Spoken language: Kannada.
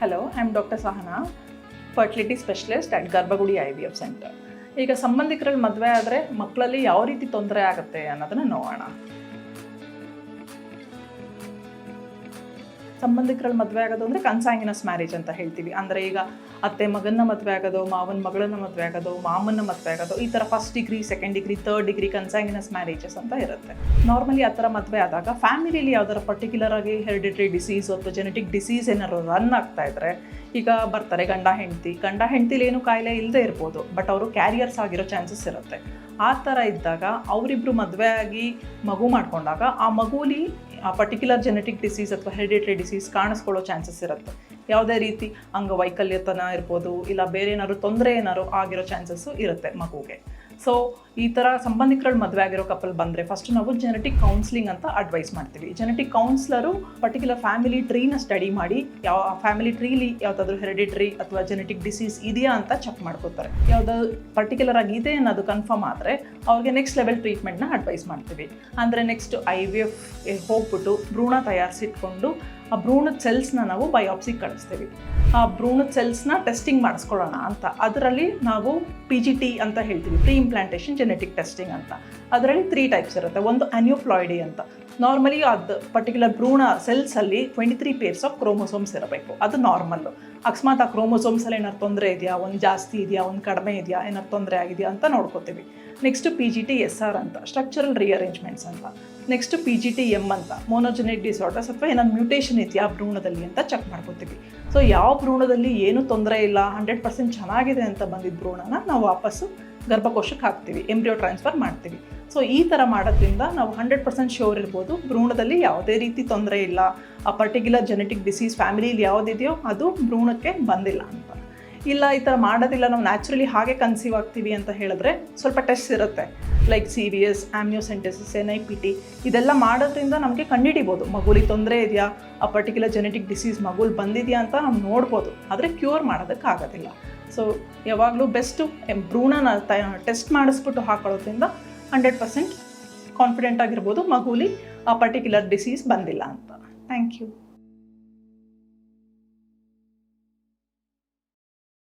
Hello I am doctor Sahana fertility specialist at Garbhagudi I V F centre ಈಗ ಸಂಬಂಧಿಕರಲ್ಲಿ ಮದುವೆ ಆದರೆ ಮಕ್ಕಳಲ್ಲಿ ಯಾವ ರೀತಿ ತೊಂದರೆ ಆಗುತ್ತೆ ಅನ್ನೋದನ್ನು ನೋಡೋಣ. ಸಂಬಂಧಿಕರಲ್ಲಿ ಮದುವೆ ಆಗೋದು ಅಂದರೆ ಕನ್ಸಾಂಗಿನಸ್ ಮ್ಯಾರೇಜ್ ಅಂತ ಹೇಳ್ತೀವಿ. ಅಂದರೆ ಈಗ ಅತ್ತೆ ಮಗನ ಮದುವೆ ಆಗೋದು, ಮಾವನ ಮಗಳನ್ನ ಮದುವೆ ಆಗೋದು ಮಾಮನ ಮದುವೆ ಆಗೋದು, ಈ ಥರ first degree second degree third degree consanguineous marriages ಅಂತ ಇರುತ್ತೆ. ನಾರ್ಮಲಿ ಆ ಥರ ಮದುವೆ ಆದಾಗ ಫ್ಯಾಮಿಲಿಲಿ ಯಾವ್ದಾರ ಪರ್ಟಿಕ್ಯುಲರ್ ಆಗಿ ಹೆರಿಡಿಟ್ರಿ ಡಿಸೀಸ್ ಅಥವಾ ಜೆನೆಟಿಕ್ ಡಿಸೀಸ್ ಏನಾದ್ರು ರನ್ ಆಗ್ತಾ ಇದ್ರೆ, ಈಗ ಬರ್ತಾರೆ ಗಂಡ, ಹೆಂಡತಿ. ಗಂಡ, ಹೆಂಡತಿಲಿ ಏನು ಕಾಯಿಲೆ ಇಲ್ಲದೆ ಇರ್ಬೋದು ಬಟ್ ಅವರು ಕ್ಯಾರಿಯರ್ಸ್ ಆಗಿರೋ ಚಾನ್ಸಸ್ ಇರುತ್ತೆ. ಆ ಥರ ಇದ್ದಾಗ ಅವರಿಬ್ಬರು ಮದುವೆ ಆಗಿ ಮಗು ಮಾಡಿಕೊಂಡಾಗ ಆ ಮಗುಲಿ ಆ ಪರ್ಟಿಕ್ಯುಲರ್ ಜೆನೆಟಿಕ್ ಡಿಸೀಸ್ ಅಥವಾ ಹೆರಿಡೇಟ್ರಿ ಡಿಸೀಸ್ ಕಾಣಿಸ್ಕೊಳ್ಳೋ ಚಾನ್ಸಸ್ ಇರುತ್ತೆ. ಯಾವುದೇ ರೀತಿ ಅಂಗವೈಕಲ್ಯತನ ಇರ್ಬೋದು, ಇಲ್ಲ ಬೇರೆ ಏನಾದ್ರು ತೊಂದರೆ ಏನಾದ್ರು ಆಗಿರೋ ಚಾನ್ಸಸ್ಸು ಇರುತ್ತೆ ಮಗುಗೆ ಸೊ ಈ ಥರ ಸಂಬಂಧಿಕರಲ್ಲಿ ಮದುವೆ ಆಗಿರೋ ಕಪಲ್ ಬಂದರೆ ಫಸ್ಟ್ ನಾವು ಜೆನೆಟಿಕ್ ಕೌನ್ಸ್ಲಿಂಗ್ ಅಂತ ಅಡ್ವೈಸ್ ಮಾಡ್ತೀವಿ. ಜೆನೆಟಿಕ್ ಕೌನ್ಸ್ಲರು ಪರ್ಟಿಕ್ಯುಲರ್ ಫ್ಯಾಮಿಲಿ ಟ್ರೀನ ಸ್ಟಡಿ ಮಾಡಿ, ಯಾವ ಫ್ಯಾಮಿಲಿ ಟ್ರೀಲಿ ಯಾವುದಾದ್ರೂ ಹೆರಿಡಿಟ್ರಿ ಅಥವಾ ಜೆನೆಟಿಕ್ ಡಿಸೀಸ್ ಇದೆಯಾ ಅಂತ ಚೆಕ್ ಮಾಡ್ಕೋತಾರೆ. ಯಾವುದಾದ್ರು ಪರ್ಟಿಕ್ಯುಲರ್ ಆಗಿ ಇದೆ ಅನ್ನೋದು ಕನ್ಫರ್ಮ್ ಆದರೆ ಅವ್ರಿಗೆ ನೆಕ್ಸ್ಟ್ ಲೆವೆಲ್ ಟ್ರೀಟ್ಮೆಂಟ್ನ ಅಡ್ವೈಸ್ ಮಾಡ್ತೀವಿ. ಅಂದರೆ ನೆಕ್ಸ್ಟ್ ಐ ವಿ ಎಫ್ ಹೋಗ್ಬಿಟ್ಟು ಭ್ರೂಣ ತಯಾರಿಸಿಟ್ಕೊಂಡು ಆ ಭ್ರೂಣದ ಸೆಲ್ಸ್ನ ನಾವು ಬಯೋಪ್ಸಿಗೆ ಕಳಿಸ್ತೀವಿ. ಆ ಭ್ರೂಣದ ಸೆಲ್ಸ್ನ ಟೆಸ್ಟಿಂಗ್ ಮಾಡಿಸ್ಕೊಳ್ಳೋಣ ಅಂತ. ಅದರಲ್ಲಿ ನಾವು ಪಿ ಜಿ ಟಿ ಅಂತ ಹೇಳ್ತೀವಿ ಪ್ರೀ ಇಂಪ್ಲಾಂಟೇಷನ್ ಜೆನೆಟಿಕ್ ಟೆಸ್ಟಿಂಗ್ ಅಂತ. ಅದರಲ್ಲಿ ತ್ರೀ ಟೈಪ್ಸ್ ಇರುತ್ತೆ. ಒಂದು ಅನ್ಯೂಫ್ಲಾಯ್ಡಿ ಅಂತ. ನಾರ್ಮಲಿ ಅದು ಪರ್ಟಿಕ್ಯುಲರ್ ಭ್ರೂಣ ಸೆಲ್ಸಲ್ಲಿ twenty three pairs of chromosomes ಇರಬೇಕು. ಅದು ನಾರ್ಮಲ್ಲು ಅಕಸ್ಮಾತ್ ಆ ಕ್ರೋಮೋಸೋಮ್ಸಲ್ಲಿ ಏನಾದ್ರು ತೊಂದರೆ ಇದೆಯಾ? ಒಂದು ಜಾಸ್ತಿ ಇದೆಯಾ? ಒಂದು ಕಡಿಮೆ ಇದೆಯಾ? ಏನಾರು ತೊಂದರೆ ಆಗಿದೆಯಾ ಅಂತ ನೋಡ್ಕೋತೀವಿ. Next P G T S R ಅಂತ ಸ್ಟ್ರಕ್ಚರಲ್ ರಿಅರೇಂಜ್ಮೆಂಟ್ಸ್ ಅಂತ. Next P G T M ಅಂತ ಮೋನೋಜೆನಿಕ್ ಡಿಸಾರ್ಡರ್ಸ್ ಅಥವಾ ಏನಾದ್ರು ಮ್ಯೂಟೇಷನ್ ಇದೆಯಾ ಭ್ರೂಣದಲ್ಲಿ ಅಂತ ಚೆಕ್ ಮಾಡ್ಕೋತೀವಿ. ಸೊ ಯಾವ ಭ್ರೂಣದಲ್ಲಿ ಏನೂ ತೊಂದರೆ ಇಲ್ಲ ಹಂಡ್ರೆಡ್ ಪರ್ಸೆಂಟ್ ಚೆನ್ನಾಗಿದೆ ಅಂತ ಬಂದಿದ್ದ ಭ್ರೂಣನ ನಾವು ವಾಪಸ್ಸು ಗರ್ಭಕೋಶಕ್ಕೆ ಹಾಕ್ತೀವಿ ಎಂಬ್ರಿಯೋ ಟ್ರಾನ್ಸ್ಫರ್ ಮಾಡ್ತೀವಿ. ಸೊ ಈ ಥರ ಮಾಡೋದ್ರಿಂದ ನಾವು ಹಂಡ್ರೆಡ್ ಪರ್ಸೆಂಟ್ ಶ್ಯೂರ್ ಇರ್ಬೋದು, ಭ್ರೂಣದಲ್ಲಿ ಯಾವುದೇ ರೀತಿ ತೊಂದರೆ ಇಲ್ಲ. ಆ ಪರ್ಟಿಕ್ಯುಲರ್ ಜೆನೆಟಿಕ್ ಡಿಸೀಸ್ ಫ್ಯಾಮಿಲಿಲಿ ಯಾವುದಿದೆಯೋ ಅದು ಭ್ರೂಣಕ್ಕೆ ಬಂದಿಲ್ಲ ಅಂತ. ಇಲ್ಲ, ಈ ಥರ ಮಾಡೋದಿಲ್ಲ, ನಾವು ನ್ಯಾಚುರಲಿ ಹಾಗೆ ಕನ್ಸೀವ್ ಆಗ್ತೀವಿ ಅಂತ ಹೇಳಿದ್ರೆ ಸ್ವಲ್ಪ ಟೆಸ್ಟ್ ಇರುತ್ತೆ. Like C V S N I P T ಇದೆಲ್ಲ ಮಾಡೋದ್ರಿಂದ ನಮಗೆ ಕಂಡುಹಿಡಿಬೋದು. ಮಗುಲಿ ತೊಂದರೆ ಇದೆಯಾ? ಆ ಪರ್ಟಿಕ್ಯುಲರ್ ಜೆನೆಟಿಕ್ ಡಿಸೀಸ್ ಮಗುಲ್ ಬಂದಿದೆಯಾ ಅಂತ ನಾವು ನೋಡ್ಬೋದು. ಆದರೆ ಕ್ಯೂರ್ ಮಾಡೋದಕ್ಕೆ ಆಗೋದಿಲ್ಲ. ಸೊ ಯಾವಾಗಲೂ ಬೆಸ್ಟು ಭ್ರೂಣನ ತ ಟೆಸ್ಟ್ ಮಾಡಿಸ್ಬಿಟ್ಟು ಹಾಕೊಳ್ಳೋದ್ರಿಂದ ಹಂಡ್ರೆಡ್ ಪರ್ಸೆಂಟ್ ಕಾನ್ಫಿಡೆಂಟ್ ಆಗಿರ್ಬೋದು ಮಗುಲಿ ಆ ಪರ್ಟಿಕ್ಯುಲರ್ ಡಿಸೀಸ್ ಬಂದಿಲ್ಲ ಅಂತ. Thank you.